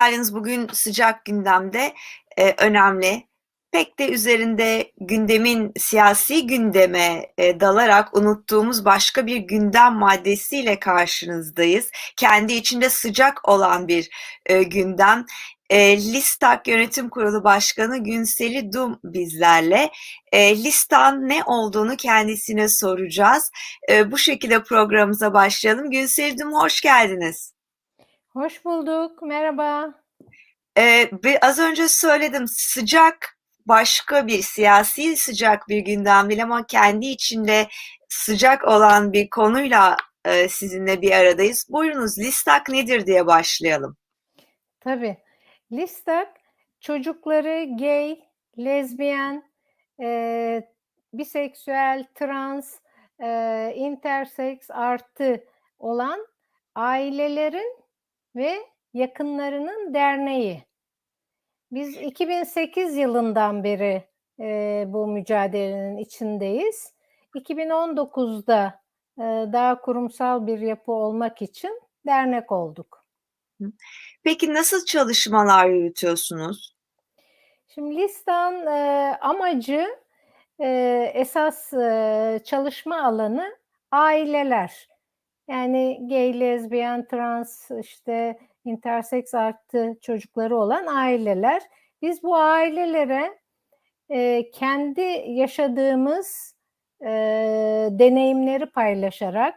geldiniz. Bugün sıcak gündemde e, önemli. Pek de üzerinde gündemin siyasi gündeme e, dalarak unuttuğumuz başka bir gündem maddesiyle karşınızdayız. Kendi içinde sıcak olan bir e, gündem. E, Listak Yönetim Kurulu Başkanı Günseli Dum bizlerle. E, Listan ne olduğunu kendisine soracağız. E, bu şekilde programımıza başlayalım. Günseli Dum hoş geldiniz. Hoş bulduk. Merhaba. Ee, az önce söyledim sıcak başka bir siyasi sıcak bir gündem değil ama kendi içinde sıcak olan bir konuyla e, sizinle bir aradayız. Buyurunuz Listak nedir diye başlayalım. Tabii. Listak çocukları gay, lezbiyen, e, biseksüel, trans, e, interseks artı olan ailelerin ve yakınlarının derneği. Biz 2008 yılından beri e, bu mücadelenin içindeyiz. 2019'da e, daha kurumsal bir yapı olmak için dernek olduk. Peki nasıl çalışmalar yürütüyorsunuz? Şimdi listan e, amacı e, esas e, çalışma alanı aileler. Yani gay, lezbiyen, trans, işte interseks artı çocukları olan aileler. Biz bu ailelere e, kendi yaşadığımız e, deneyimleri paylaşarak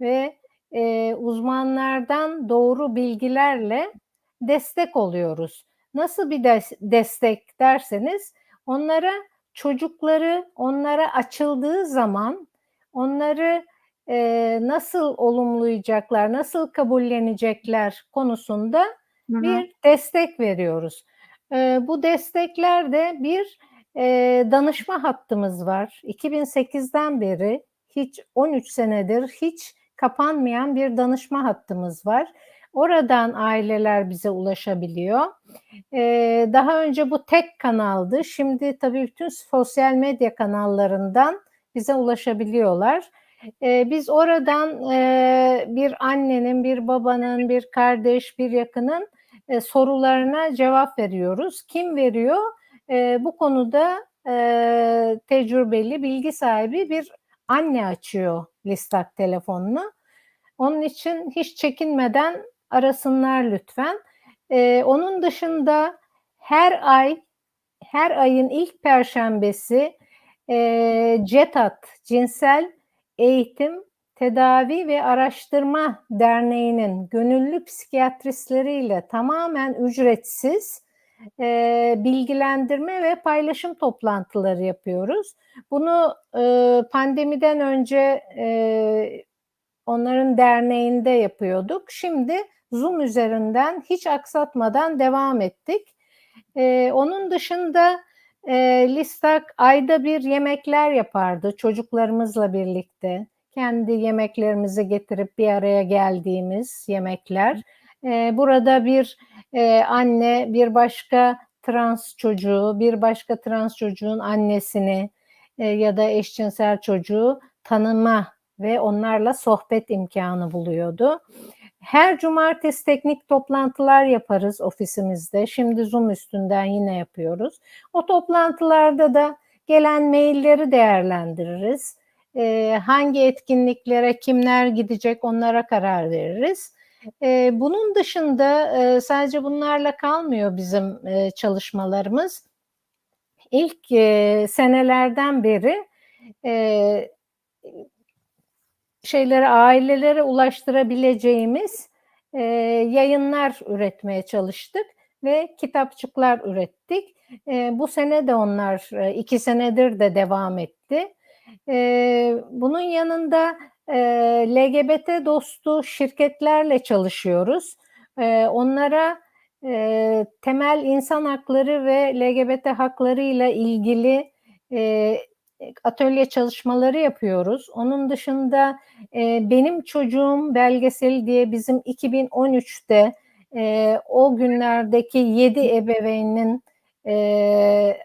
ve e, uzmanlardan doğru bilgilerle destek oluyoruz. Nasıl bir des- destek derseniz onlara çocukları onlara açıldığı zaman onları e, nasıl olumlayacaklar, nasıl kabullenecekler konusunda hı hı. bir destek veriyoruz. E, bu desteklerde bir e, danışma hattımız var. 2008'den beri hiç 13 senedir hiç kapanmayan bir danışma hattımız var. Oradan aileler bize ulaşabiliyor. Ee, daha önce bu tek kanaldı. Şimdi tabii bütün sosyal medya kanallarından bize ulaşabiliyorlar. Biz oradan bir annenin, bir babanın, bir kardeş, bir yakının sorularına cevap veriyoruz. Kim veriyor? Bu konuda tecrübeli, bilgi sahibi bir anne açıyor Listak telefonunu. Onun için hiç çekinmeden arasınlar lütfen. Onun dışında her ay, her ayın ilk perşembesi CETAT, Cinsel Eğitim, Tedavi ve Araştırma Derneği'nin gönüllü psikiyatristleriyle tamamen ücretsiz e, bilgilendirme ve paylaşım toplantıları yapıyoruz. Bunu e, pandemiden önce e, onların derneğinde yapıyorduk. Şimdi Zoom üzerinden hiç aksatmadan devam ettik. E, onun dışında e, Listak ayda bir yemekler yapardı çocuklarımızla birlikte. Kendi yemeklerimizi getirip bir araya geldiğimiz yemekler. E, burada bir e, anne bir başka trans çocuğu, bir başka trans çocuğun annesini e, ya da eşcinsel çocuğu tanıma ve onlarla sohbet imkanı buluyordu. Her cumartesi teknik toplantılar yaparız ofisimizde. Şimdi Zoom üstünden yine yapıyoruz. O toplantılarda da gelen mailleri değerlendiririz. Ee, hangi etkinliklere kimler gidecek onlara karar veririz. Ee, bunun dışında e, sadece bunlarla kalmıyor bizim e, çalışmalarımız. İlk e, senelerden beri e, şeylere ailelere ulaştırabileceğimiz e, yayınlar üretmeye çalıştık ve kitapçıklar ürettik. E, bu sene de onlar e, iki senedir de devam etti. E, bunun yanında e, LGBT dostu şirketlerle çalışıyoruz. E, onlara e, temel insan hakları ve LGBT haklarıyla ilgili e, atölye çalışmaları yapıyoruz. Onun dışında e, Benim Çocuğum belgeseli diye bizim 2013'te e, o günlerdeki 7 ebeveynin e,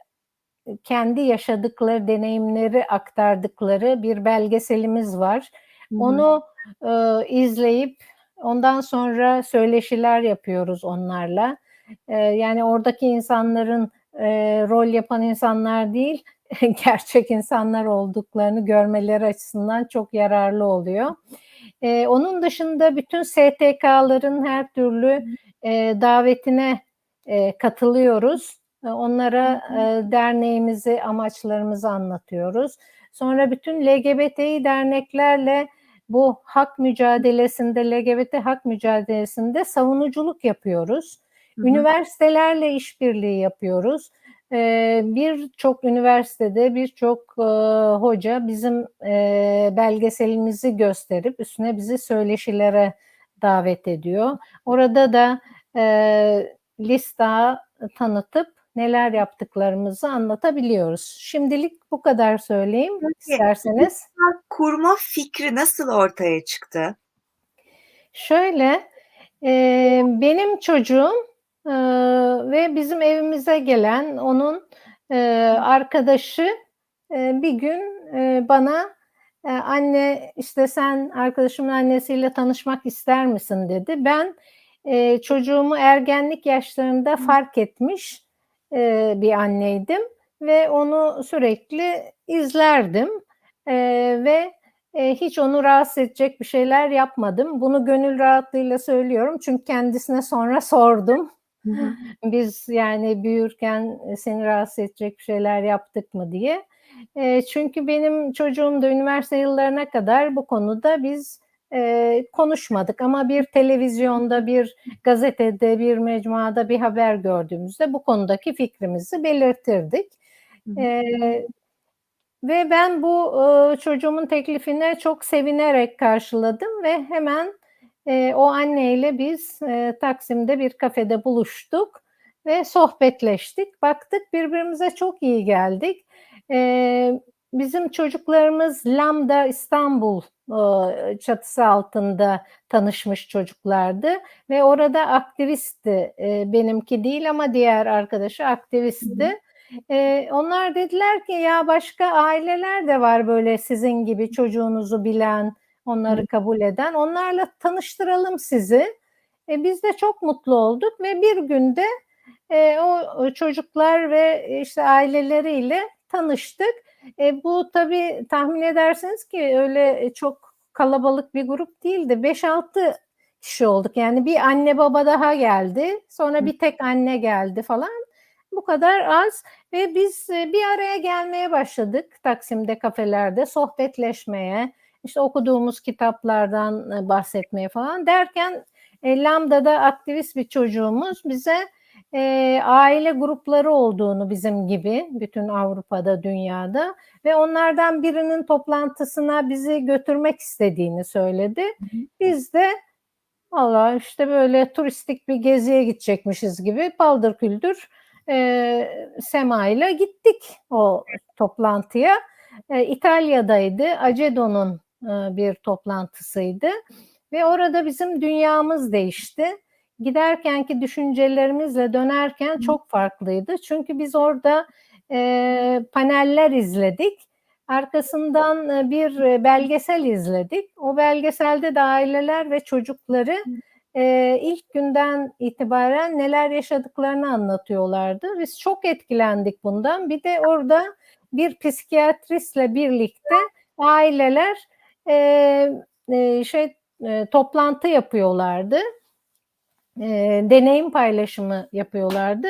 kendi yaşadıkları deneyimleri aktardıkları bir belgeselimiz var. Hı-hı. Onu e, izleyip ondan sonra söyleşiler yapıyoruz onlarla. Eee, yani oradaki insanların, eee, rol yapan insanlar değil, gerçek insanlar olduklarını görmeleri açısından çok yararlı oluyor. Eee, onun dışında bütün STK'ların her türlü, eee, davetine, eee, katılıyoruz. Eee, onlara, eee, derneğimizi, amaçlarımızı anlatıyoruz. Sonra bütün LGBTİ derneklerle bu hak mücadelesinde, LGBT hak mücadelesinde savunuculuk yapıyoruz. Hı hı. Üniversitelerle işbirliği yapıyoruz. Eee, birçok üniversitede birçok, ııı, hoca bizim, eee, belgeselimizi gösterip üstüne bizi söyleşilere davet ediyor. Orada da, eee, LİSTA'yı tanıtıp neler yaptıklarımızı anlatabiliyoruz. Şimdilik bu kadar söyleyeyim Peki, isterseniz. LİSTA kurma fikri nasıl ortaya çıktı? Şöyle, eee, benim çocuğum, ııı, ve bizim evimize gelen onun, eee, arkadaşı, eee, bir gün, eee, bana, eee, "Anne, işte, sen arkadaşımın annesiyle tanışmak ister misin?" dedi. Ben, eee, çocuğumu ergenlik yaşlarında fark etmiş, eee, bir anneydim ve onu sürekli izlerdim, eee, ve, eee, hiç onu rahatsız edecek bir şeyler yapmadım. Bunu gönül rahatlığıyla söylüyorum çünkü kendisine sonra sordum. Biz, yani, büyürken, eee, seni rahatsız edecek şeyler yaptık mı diye. Eee, çünkü benim çocuğum da üniversite yıllarına kadar bu konuda biz, eee, konuşmadık ama bir televizyonda, bir gazetede, bir mecmuada bir haber gördüğümüzde bu konudaki fikrimizi belirtirdik. Eee, ve ben bu, ııı, çocuğumun teklifine çok sevinerek karşıladım ve hemen, eee, o anneyle biz, eee, Taksim'de bir kafede buluştuk ve sohbetleştik. Baktık birbirimize çok iyi geldik. Eee, bizim çocuklarımız Lambda İstanbul, ııı, çatısı altında tanışmış çocuklardı ve orada aktivistti. Eee, benimki değil ama diğer arkadaşı Hı hı. aktivistti. Eee, onlar dediler ki, "Ya, başka aileler de var böyle sizin gibi çocuğunuzu bilen, onları kabul eden. Onlarla tanıştıralım sizi." E, biz de çok mutlu olduk ve bir günde, eee, o çocuklar ve, işte, aileleriyle tanıştık. E, bu tabii tahmin edersiniz ki öyle çok kalabalık bir grup değildi. 5-6 kişi olduk. Yani bir anne baba daha geldi. Sonra bir tek anne geldi falan. Bu kadar az ve biz, eee, bir araya gelmeye başladık Taksim'de kafelerde sohbetleşmeye, işte, okuduğumuz kitaplardan, eee, bahsetmeye falan derken, eee, Lambda'da aktivist bir çocuğumuz bize, eee, aile grupları olduğunu bizim gibi bütün Avrupa'da, dünyada ve onlardan birinin toplantısına bizi götürmek istediğini söyledi. Biz de valla, işte, böyle turistik bir geziye gidecekmişiz gibi paldır küldür, eee, Sema'yla gittik o toplantıya. Eee, İtalya'daydı. Acedo'nun, bir toplantısıydı ve orada bizim dünyamız değişti. Giderkenki düşüncelerimizle dönerken çok farklıydı. Çünkü biz orada, eee, paneller izledik. Arkasından, eee, bir belgesel izledik. O belgeselde de aileler ve çocukları, eee, ilk günden itibaren neler yaşadıklarını anlatıyorlardı. Biz çok etkilendik bundan. Bir de orada bir psikiyatristle birlikte aileler, eee, eee, şey, eee, toplantı yapıyorlardı. Eee, deneyim paylaşımı yapıyorlardı.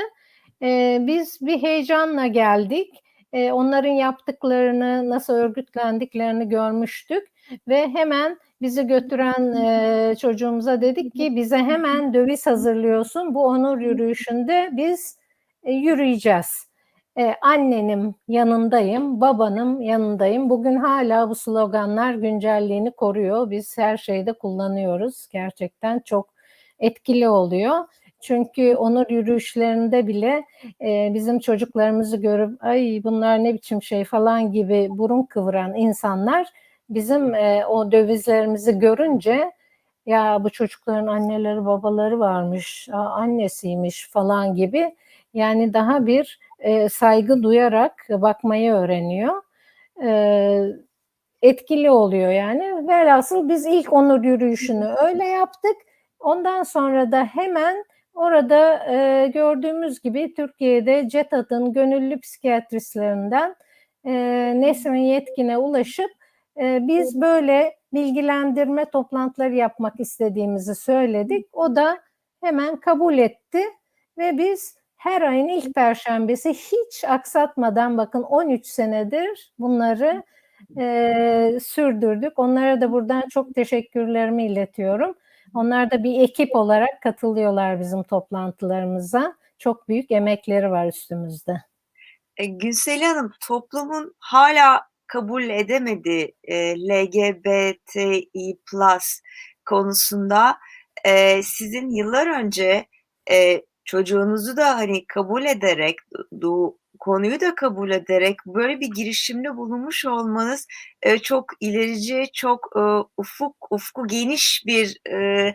Eee, biz bir heyecanla geldik. Eee, onların yaptıklarını, nasıl örgütlendiklerini görmüştük ve hemen bizi götüren, eee, çocuğumuza dedik ki, "Bize hemen döviz hazırlıyorsun. Bu onur yürüyüşünde biz, eee, yürüyeceğiz. Eee, annenin yanındayım, babanın yanındayım." Bugün hâlâ bu sloganlar güncelliğini koruyor. Biz her şeyde kullanıyoruz. Gerçekten çok etkili oluyor. Çünkü onur yürüyüşlerinde bile, eee, bizim çocuklarımızı görüp, "Ay, bunlar ne biçim şey?" falan gibi burun kıvıran insanlar bizim, eee, o dövizlerimizi görünce, "Ya, bu çocukların anneleri babaları varmış, annesiymiş." falan gibi, yani, daha bir, eee, saygı duyarak bakmayı öğreniyor. Eee, etkili oluyor yani. Velhasıl biz ilk onur yürüyüşünü öyle yaptık. Ondan sonra da hemen orada e, gördüğümüz gibi Türkiye'de CETAT'ın gönüllü psikiyatristlerinden e, Nesrin Yetkin'e ulaşıp e, biz böyle bilgilendirme toplantıları yapmak istediğimizi söyledik. O da hemen kabul etti ve biz her ayın ilk perşembesi hiç aksatmadan bakın 13 senedir bunları e, sürdürdük. Onlara da buradan çok teşekkürlerimi iletiyorum. Onlar da bir ekip olarak katılıyorlar bizim toplantılarımıza. Çok büyük emekleri var üstümüzde. E, Günsel Hanım, toplumun hala kabul edemediği e, LGBTİ+ konusunda e, sizin yıllar önce e, çocuğunuzu da hani kabul ederek, bu konuyu da kabul ederek böyle bir girişimde bulunmuş olmanız e, çok ilerici, çok e, ufuk ufku geniş bir e,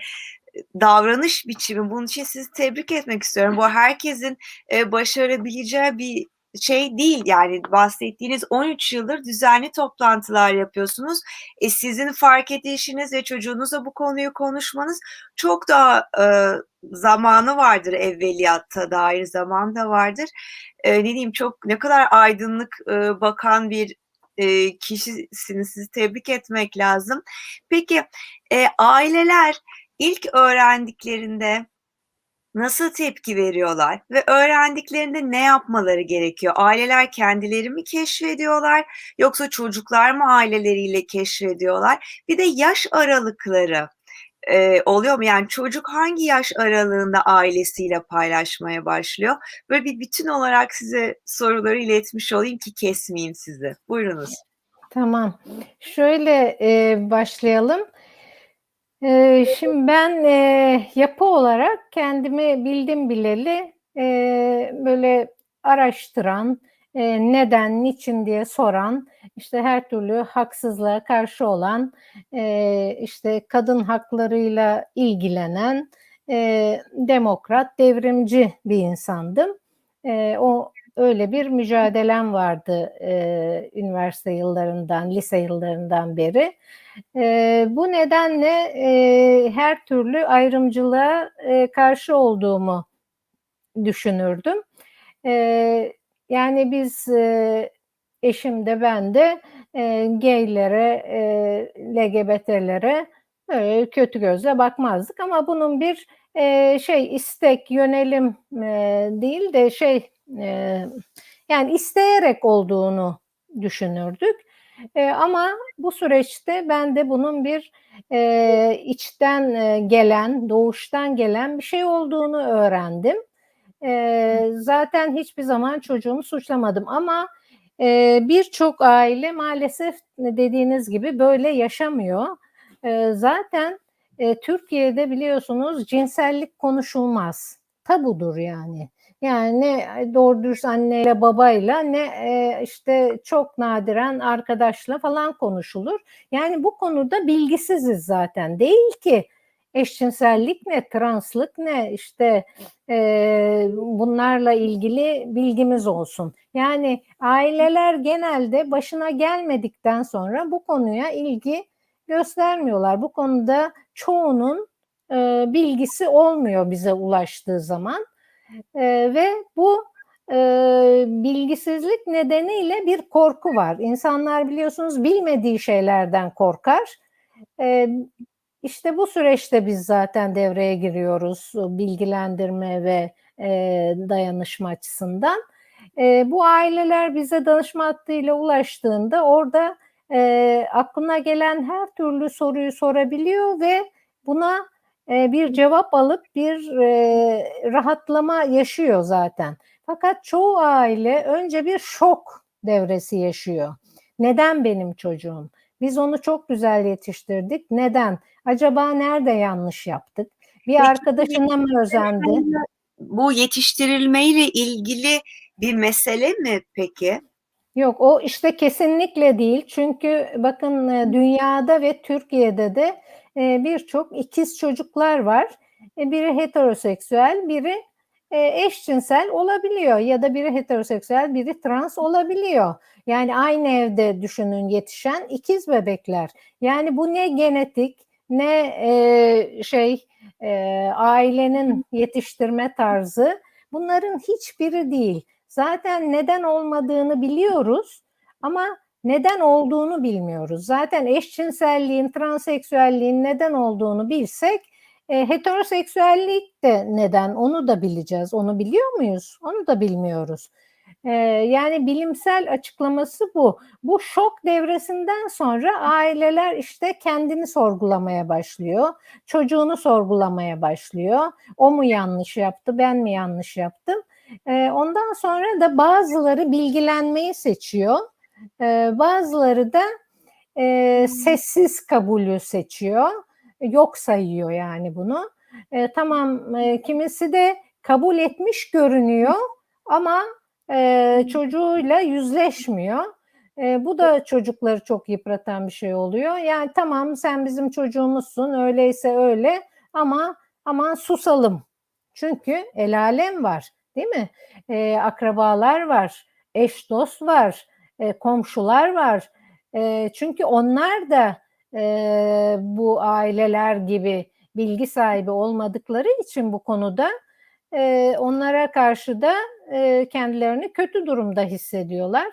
davranış biçimi. Bunun için sizi tebrik etmek istiyorum. Bu herkesin e, başarabileceği bir şey değil yani bahsettiğiniz 13 yıldır düzenli toplantılar yapıyorsunuz. E, sizin fark edişiniz ve çocuğunuzla bu konuyu konuşmanız çok daha e, zamanı vardır evveliyatta dair zaman da vardır. E, ne diyeyim çok ne kadar aydınlık e, bakan bir e, kişisiniz. Sizi tebrik etmek lazım. Peki e, aileler ilk öğrendiklerinde nasıl tepki veriyorlar ve öğrendiklerinde ne yapmaları gerekiyor? Aileler kendileri mi keşfediyorlar yoksa çocuklar mı aileleriyle keşfediyorlar? Bir de yaş aralıkları e, oluyor mu? Yani çocuk hangi yaş aralığında ailesiyle paylaşmaya başlıyor? Böyle bir bütün olarak size soruları iletmiş olayım ki kesmeyeyim sizi. Buyurunuz. Tamam. Şöyle e, başlayalım. Şimdi ben e, yapı olarak kendimi bildim bileli e, böyle araştıran, e, neden, niçin diye soran, işte her türlü haksızlığa karşı olan, e, işte kadın haklarıyla ilgilenen, e, demokrat, devrimci bir insandım. E, o öyle bir mücadelem vardı e, üniversite yıllarından, lise yıllarından beri. E, bu nedenle e, her türlü ayrımcılığa e, karşı olduğumu düşünürdüm. E, yani biz e, eşim de ben de e, gaylere, e, LGBT'lere böyle kötü gözle bakmazdık ama bunun bir e, şey istek, yönelim e, değil de şey e, yani isteyerek olduğunu düşünürdük. E, ama bu süreçte ben de bunun bir e, içten e, gelen, doğuştan gelen bir şey olduğunu öğrendim. E, zaten hiçbir zaman çocuğumu suçlamadım ama e, birçok aile maalesef dediğiniz gibi böyle yaşamıyor. E, zaten e, Türkiye'de biliyorsunuz cinsellik konuşulmaz. Tabudur yani. Yani ne doğru dürüst anneyle babayla ne e, işte çok nadiren arkadaşla falan konuşulur. Yani bu konuda bilgisiziz zaten. Değil ki eşcinsellik ne, translık ne, işte e, bunlarla ilgili bilgimiz olsun. Yani aileler genelde başına gelmedikten sonra bu konuya ilgi göstermiyorlar. Bu konuda çoğunun e, bilgisi olmuyor bize ulaştığı zaman e, ve bu e, bilgisizlik nedeniyle bir korku var. İnsanlar biliyorsunuz bilmediği şeylerden korkar. E, işte bu süreçte biz zaten devreye giriyoruz bilgilendirme ve e, dayanışma açısından. E, bu aileler bize danışma hattıyla ulaştığında orada e, aklına gelen her türlü soruyu sorabiliyor ve buna e, bir cevap alıp bir e, rahatlama yaşıyor zaten. Fakat çoğu aile önce bir şok devresi yaşıyor. Neden benim çocuğum? Biz onu çok güzel yetiştirdik. Neden? Acaba nerede yanlış yaptık? Bir arkadaşına mı özendi? Bu yetiştirilmeyle ilgili bir mesele mi peki? Yok o işte kesinlikle değil. Çünkü bakın e, dünyada ve Türkiye'de de e, birçok ikiz çocuklar var. E, biri heteroseksüel, biri e, eşcinsel olabiliyor ya da biri heteroseksüel, biri trans olabiliyor. Yani aynı evde düşünün yetişen ikiz bebekler. Yani bu ne genetik, ne e, şey e, ailenin yetiştirme tarzı bunların hiçbiri değil. Zaten neden olmadığını biliyoruz ama neden olduğunu bilmiyoruz. Zaten eşcinselliğin, transseksüelliğin neden olduğunu bilsek e, heteroseksüellik de neden onu da bileceğiz. Onu biliyor muyuz? Onu da bilmiyoruz. E, yani bilimsel açıklaması bu. Bu şok devresinden sonra aileler işte kendini sorgulamaya başlıyor. Çocuğunu sorgulamaya başlıyor. O mu yanlış yaptı, ben mi yanlış yaptım? E, ondan sonra da bazıları bilgilenmeyi seçiyor. E, bazıları da e, sessiz kabulü seçiyor. Yok sayıyor yani bunu. E, tamam e, kimisi de kabul etmiş görünüyor ama e, çocuğuyla yüzleşmiyor. E, bu da çocukları çok yıpratan bir şey oluyor. Yani tamam sen bizim çocuğumuzsun öyleyse öyle ama aman susalım. Çünkü el alem var değil mi? E, akrabalar var, eş dost var, e, komşular var. E, çünkü onlar da e, bu aileler gibi bilgi sahibi olmadıkları için bu konuda e, onlara karşı da e, kendilerini kötü durumda hissediyorlar.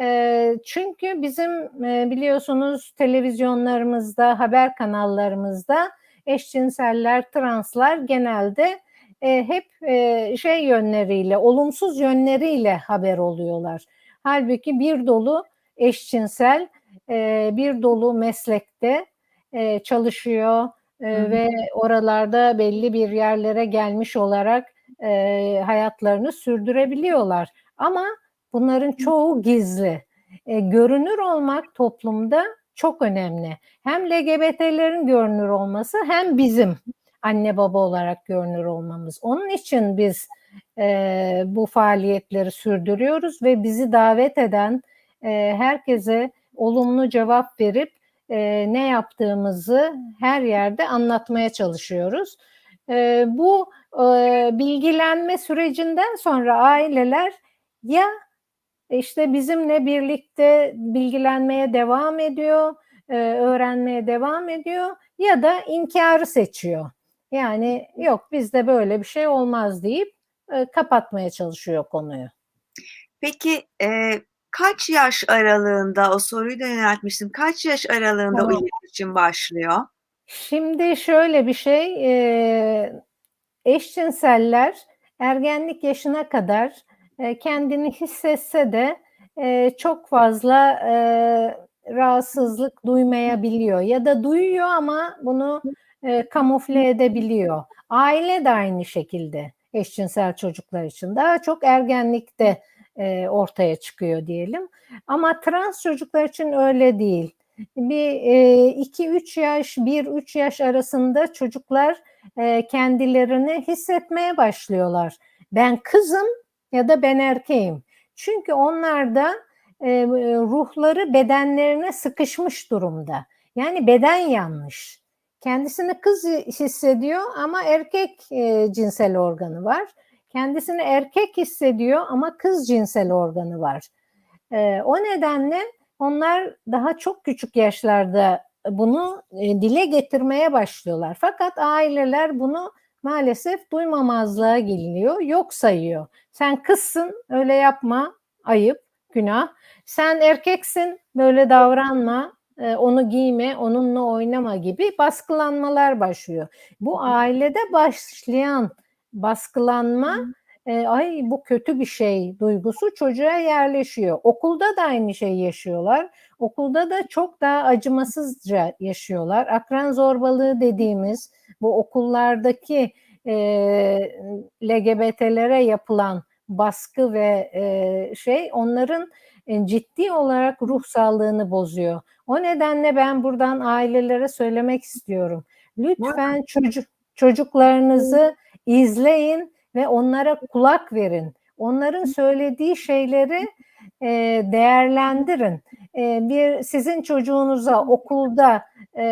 E, çünkü bizim e, biliyorsunuz televizyonlarımızda, haber kanallarımızda eşcinseller, translar genelde e, hep e, şey yönleriyle, olumsuz yönleriyle haber oluyorlar. Halbuki bir dolu eşcinsel, e, bir dolu meslekte e, çalışıyor e, ve oralarda belli bir yerlere gelmiş olarak e, hayatlarını sürdürebiliyorlar. Ama bunların çoğu gizli. E, görünür olmak toplumda çok önemli. Hem LGBT'lerin görünür olması hem bizim anne baba olarak görünür olmamız. Onun için biz e, bu faaliyetleri sürdürüyoruz ve bizi davet eden e, herkese olumlu cevap verip e, ne yaptığımızı her yerde anlatmaya çalışıyoruz. E, bu e, bilgilenme sürecinden sonra aileler ya işte bizimle birlikte bilgilenmeye devam ediyor, e, öğrenmeye devam ediyor ya da inkarı seçiyor. Yani yok bizde böyle bir şey olmaz deyip e, kapatmaya çalışıyor konuyu. Peki e, kaç yaş aralığında o soruyu da yöneltmiştim. Kaç yaş aralığında Tamam. o iletişim başlıyor? Şimdi şöyle bir şey, e, eşcinseller ergenlik yaşına kadar e, kendini hissetse de e, çok fazla e, rahatsızlık duymayabiliyor ya da duyuyor ama bunu e, kamufle edebiliyor. Aile de aynı şekilde eşcinsel çocuklar için daha çok ergenlikte e, ortaya çıkıyor diyelim. Ama trans çocuklar için öyle değil. Bir 2-3 yaş, 1-3 yaş arasında çocuklar e, kendilerini hissetmeye başlıyorlar. Ben kızım ya da ben erkeğim. Çünkü onlarda e, ruhları bedenlerine sıkışmış durumda. Yani beden yanlış. Kendisini kız hissediyor ama erkek e, cinsel organı var. Kendisini erkek hissediyor ama kız cinsel organı var. E, o nedenle onlar daha çok küçük yaşlarda bunu e, dile getirmeye başlıyorlar. Fakat aileler bunu maalesef duymamazlığa geliyor, yok sayıyor. Sen kızsın, öyle yapma, ayıp, günah. Sen erkeksin, böyle davranma, onu giyme, onunla oynama gibi baskılanmalar başlıyor. Bu ailede başlayan baskılanma e, ay bu kötü bir şey duygusu çocuğa yerleşiyor. Okulda da aynı şeyi yaşıyorlar. Okulda da çok daha acımasızca yaşıyorlar. Akran zorbalığı dediğimiz bu okullardaki e, LGBT'lere yapılan baskı ve e, şey onların e, ciddi olarak ruh sağlığını bozuyor. O nedenle ben buradan ailelere söylemek istiyorum. Lütfen çocuk çocuklarınızı izleyin ve onlara kulak verin. Onların söylediği şeyleri e, değerlendirin. E, bir sizin çocuğunuza okulda e,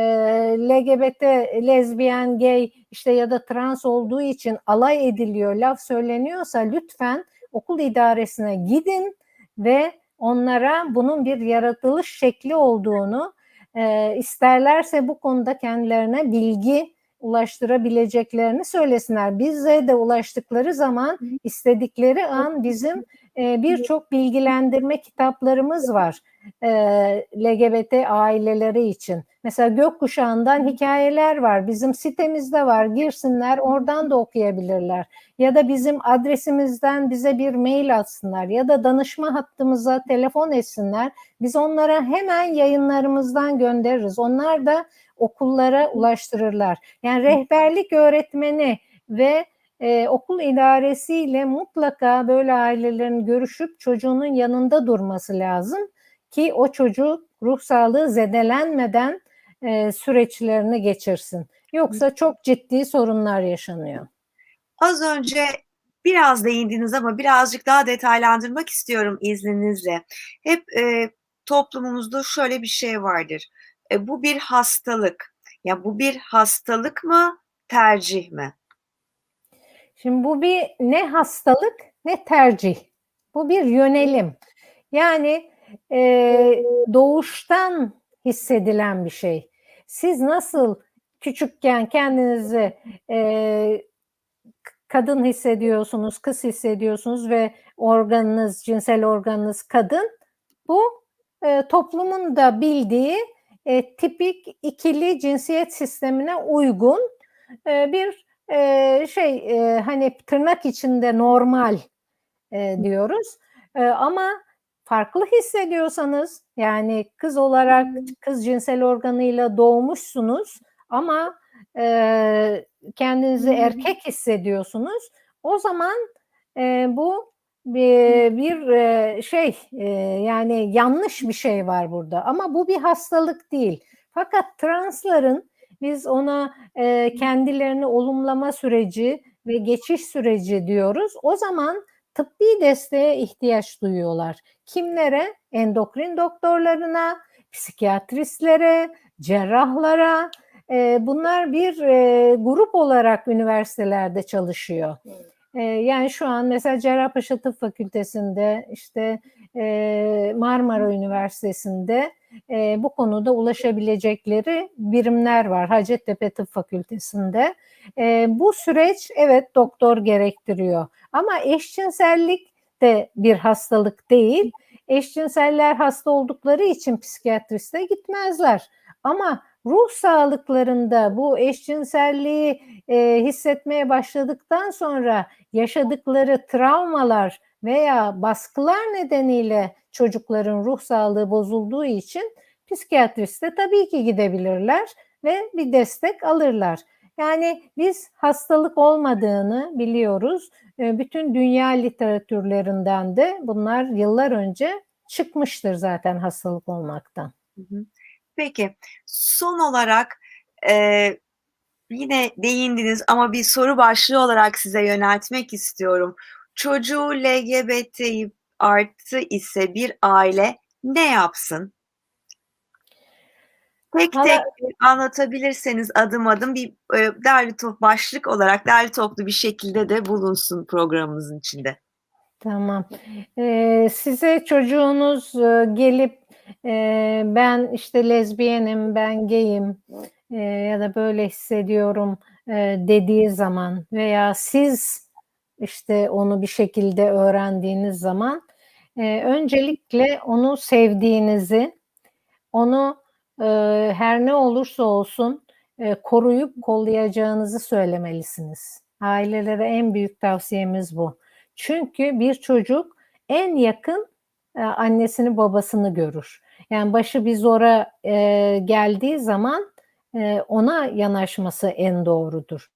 LGBT, lezbiyen, gay işte ya da trans olduğu için alay ediliyor, laf söyleniyorsa lütfen okul idaresine gidin ve onlara bunun bir yaratılış şekli olduğunu e, isterlerse bu konuda kendilerine bilgi ulaştırabileceklerini söylesinler. Bize de ulaştıkları zaman istedikleri an bizim birçok bilgilendirme kitaplarımız var e, LGBT aileleri için. Mesela Gökkuşağı'ndan hikayeler var. Bizim sitemizde var. Girsinler oradan da okuyabilirler. Ya da bizim adresimizden bize bir mail atsınlar. Ya da danışma hattımıza telefon etsinler. Biz onlara hemen yayınlarımızdan göndeririz. Onlar da okullara ulaştırırlar. Yani rehberlik öğretmeni ve e, okul idaresiyle mutlaka böyle ailelerin görüşüp çocuğunun yanında durması lazım ki o çocuk ruh sağlığı zedelenmeden e, süreçlerini geçirsin. Yoksa çok ciddi sorunlar yaşanıyor. Az önce biraz değindiniz ama birazcık daha detaylandırmak istiyorum izninizle. Hep e, toplumumuzda şöyle bir şey vardır. E, bu bir hastalık. Ya bu bir hastalık mı, tercih mi? Şimdi bu bir ne hastalık ne tercih. Bu bir yönelim. Yani e, doğuştan hissedilen bir şey. Siz nasıl küçükken kendinizi e, kadın hissediyorsunuz, kız hissediyorsunuz ve organınız, cinsel organınız kadın. Bu e, toplumun da bildiği e, tipik ikili cinsiyet sistemine uygun e, bir e, şey e, hani tırnak içinde normal e, diyoruz. E, ama farklı hissediyorsanız yani kız olarak kız cinsel organıyla doğmuşsunuz ama e, kendinizi erkek hissediyorsunuz. O zaman e, bu bir, bir e, şey e, yani yanlış bir şey var burada ama bu bir hastalık değil. Fakat transların biz ona e, kendilerini olumlama süreci ve geçiş süreci diyoruz. O zaman tıbbi desteğe ihtiyaç duyuyorlar. Kimlere? Endokrin doktorlarına, psikiyatristlere, cerrahlara. E, bunlar bir e, grup olarak üniversitelerde çalışıyor. E, yani şu an mesela Cerrahpaşa Tıp Fakültesi'nde, işte e, Marmara Üniversitesi'nde e, bu konuda ulaşabilecekleri birimler var. Hacettepe Tıp Fakültesi'nde. E, bu süreç evet doktor gerektiriyor. Ama eşcinsellik de bir hastalık değil. Eşcinseller hasta oldukları için psikiyatriste gitmezler. Ama ruh sağlıklarında bu eşcinselliği e, hissetmeye başladıktan sonra yaşadıkları travmalar veya baskılar nedeniyle çocukların ruh sağlığı bozulduğu için psikiyatriste tabii ki gidebilirler ve bir destek alırlar. Yani biz hastalık olmadığını biliyoruz. Bütün dünya literatürlerinden de bunlar yıllar önce çıkmıştır zaten hastalık olmaktan. Peki son olarak e, yine değindiniz ama bir soru başlığı olarak size yöneltmek istiyorum. Çocuğu LGBT artı ise bir aile ne yapsın? Tek Valla- tek anlatabilirseniz adım adım bir e, derli top başlık olarak derli toplu bir şekilde de bulunsun programımızın içinde. Tamam. Ee, size çocuğunuz e, gelip e, ben işte lezbiyenim, ben gayim e, ya da böyle hissediyorum e, dediği zaman veya siz işte onu bir şekilde öğrendiğiniz zaman e, öncelikle onu sevdiğinizi, onu e, her ne olursa olsun e, koruyup kollayacağınızı söylemelisiniz. Ailelere en büyük tavsiyemiz bu. Çünkü bir çocuk en yakın e, annesini babasını görür. Yani başı bir zora e, geldiği zaman e, ona yanaşması en doğrudur.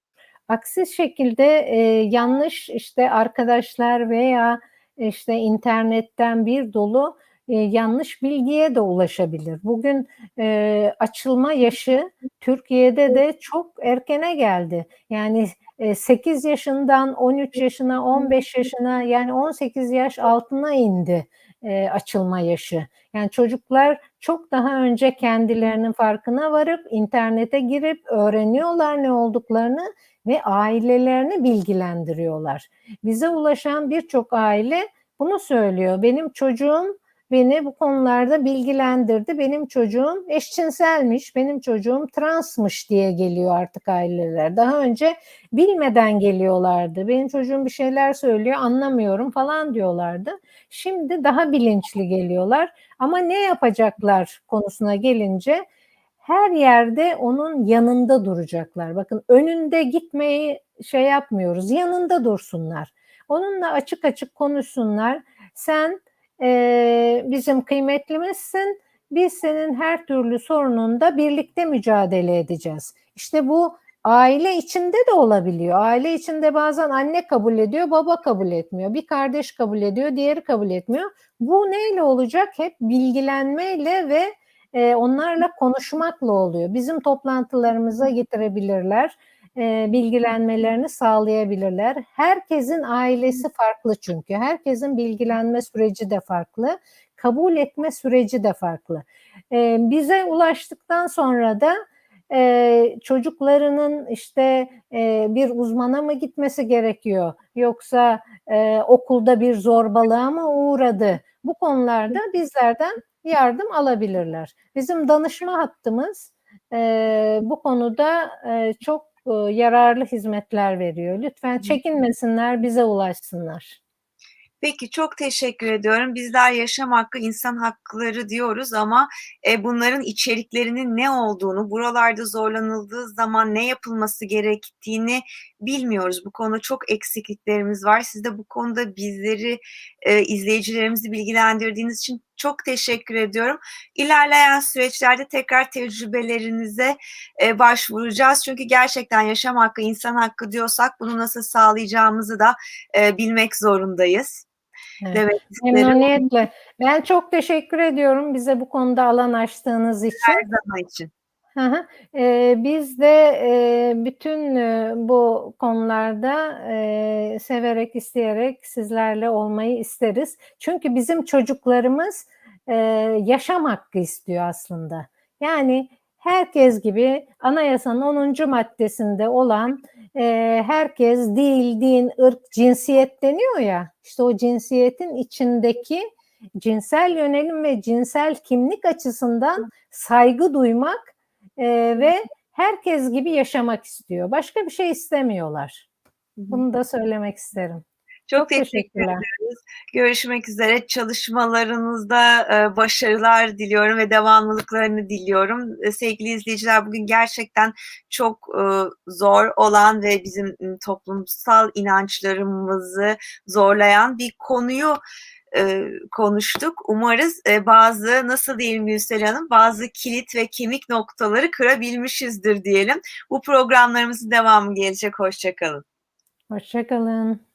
Aksi şekilde e, yanlış işte arkadaşlar veya işte internetten bir dolu e, yanlış bilgiye de ulaşabilir. Bugün e, açılma yaşı Türkiye'de de çok erkene geldi. Yani 8 yaşından 13 yaşına, 15 yaşına yani 18 yaş altına indi e, açılma yaşı. Yani çocuklar çok daha önce kendilerinin farkına varıp internete girip öğreniyorlar ne olduklarını ve ailelerini bilgilendiriyorlar. Bize ulaşan birçok aile bunu söylüyor. Benim çocuğum beni bu konularda bilgilendirdi. Benim çocuğum eşcinselmiş, benim çocuğum transmış diye geliyor artık aileler. Daha önce bilmeden geliyorlardı. Benim çocuğum bir şeyler söylüyor, anlamıyorum falan diyorlardı. Şimdi daha bilinçli geliyorlar. Ama ne yapacaklar konusuna gelince her yerde onun yanında duracaklar. Bakın önünde gitmeyi şey yapmıyoruz. Yanında dursunlar. Onunla açık açık konuşsunlar. Sen e, bizim kıymetlimizsin. Biz senin her türlü sorununda birlikte mücadele edeceğiz. İşte bu aile içinde de olabiliyor. Aile içinde bazen anne kabul ediyor, baba kabul etmiyor. Bir kardeş kabul ediyor, diğeri kabul etmiyor. Bu neyle olacak? Hep bilgilenmeyle ve e, onlarla konuşmakla oluyor. Bizim toplantılarımıza getirebilirler, e, bilgilenmelerini sağlayabilirler. Herkesin ailesi farklı çünkü. Herkesin bilgilenme süreci de farklı, kabul etme süreci de farklı. E, bize ulaştıktan sonra da e, çocuklarının işte e, bir uzmana mı gitmesi gerekiyor yoksa e, okulda bir zorbalığa mı uğradı? Bu konularda bizlerden yardım alabilirler. Bizim danışma hattımız e, bu konuda e, çok e, yararlı hizmetler veriyor. Lütfen çekinmesinler, bize ulaşsınlar. Peki çok teşekkür ediyorum. Bizler yaşam hakkı, insan hakları diyoruz ama e, bunların içeriklerinin ne olduğunu, buralarda zorlanıldığı zaman ne yapılması gerektiğini bilmiyoruz. Bu konuda çok eksikliklerimiz var. Siz de bu konuda bizleri, e, izleyicilerimizi bilgilendirdiğiniz için çok teşekkür ediyorum. İlerleyen süreçlerde tekrar tecrübelerinize e, başvuracağız. Çünkü gerçekten yaşam hakkı, insan hakkı diyorsak bunu nasıl sağlayacağımızı da e, bilmek zorundayız. Evet. Demek. Memnuniyetle. Ben çok teşekkür ediyorum bize bu konuda alan açtığınız için. Her zaman için. Eee, biz de eee, bütün eee, bu konularda eee, severek, isteyerek sizlerle olmayı isteriz. Çünkü bizim çocuklarımız eee, yaşam hakkı istiyor aslında. Yani herkes gibi anayasanın 10. maddesinde olan eee, herkes dil, din, ırk, cinsiyet deniyor ya. İşte o cinsiyetin içindeki cinsel yönelim ve cinsel kimlik açısından saygı duymak ee, ve herkes gibi yaşamak istiyor. Başka bir şey istemiyorlar. Bunu da söylemek isterim. Çok, Çok teşekkür teşekkürler. ediyoruz. Görüşmek üzere. Çalışmalarınızda e, başarılar diliyorum ve devamlılıklarını diliyorum. E, sevgili izleyiciler bugün gerçekten çok e, zor olan ve bizim toplumsal inançlarımızı zorlayan bir konuyu e, konuştuk. Umarız e, bazı nasıl diyelim Gülsel Hanım bazı kilit ve kemik noktaları kırabilmişizdir diyelim. Bu programlarımızın devamı gelecek. Hoşçakalın. Hoşçakalın.